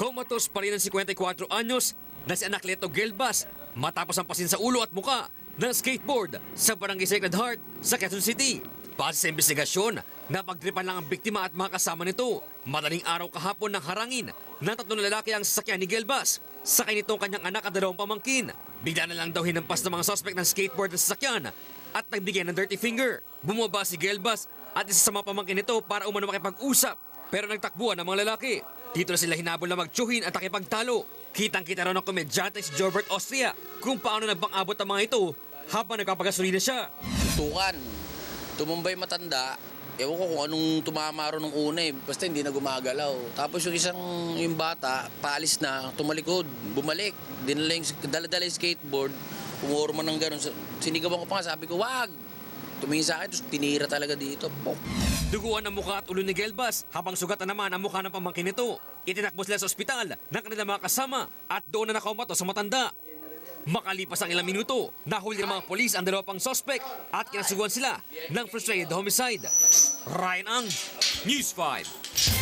Comatose pa rin ang 54 anyos na si Anacleto Gelbas matapos ang pasin sa ulo at muka ng skateboard sa Barangay Sacred Heart sa Quezon City. Base sa investigasyon, napagtripan lang ang biktima at mga kasama nito. Madaling araw kahapon ng harangin ng tatlong lalaki ang sasakyan ni Gelbas. Sakay nitong kanyang anak at dalawang pamangkin. Bigla na lang daw hinampas ng mga suspect ng skateboard ng sasakyan at nagbigay ng dirty finger. Bumaba si Gelbas at isa sa mga pamangkin nito para umano makipag-usap pero nagtakbuhan ang mga lalaki. Dito na sila hinabol na magtsuhin at nakipagtalo. Kitang-kita raw ng komedyante si Jorbert Austria kung paano nagbang-abot ang mga ito habang nagpapagasolina siya. tukan. Tumumbay matanda. Ewan ko kung anong tumama ro nung una eh. Basta hindi na gumagalaw. Tapos yung isang yung bata, paalis na, tumalikod, bumalik. Dinala yung, dala-dala yung skateboard. Pumorma ng gano'n. Sinigawan ko pa nga, sabi ko, wag! Tumingin sa akin, tinira talaga dito. Pok. Duguan ang mukha at ulo ni Gelbas habang sugatan naman ang mukha ng pamangkin nito. Itinakbo sila sa ospital ng kanilang mga kasama at doon na nakaumato sa matanda. Makalipas ang ilang minuto, nahuli ng mga polis ang dalawa pang suspect at kinasuguan sila ng frustrated homicide. Ryan Ang, News 5.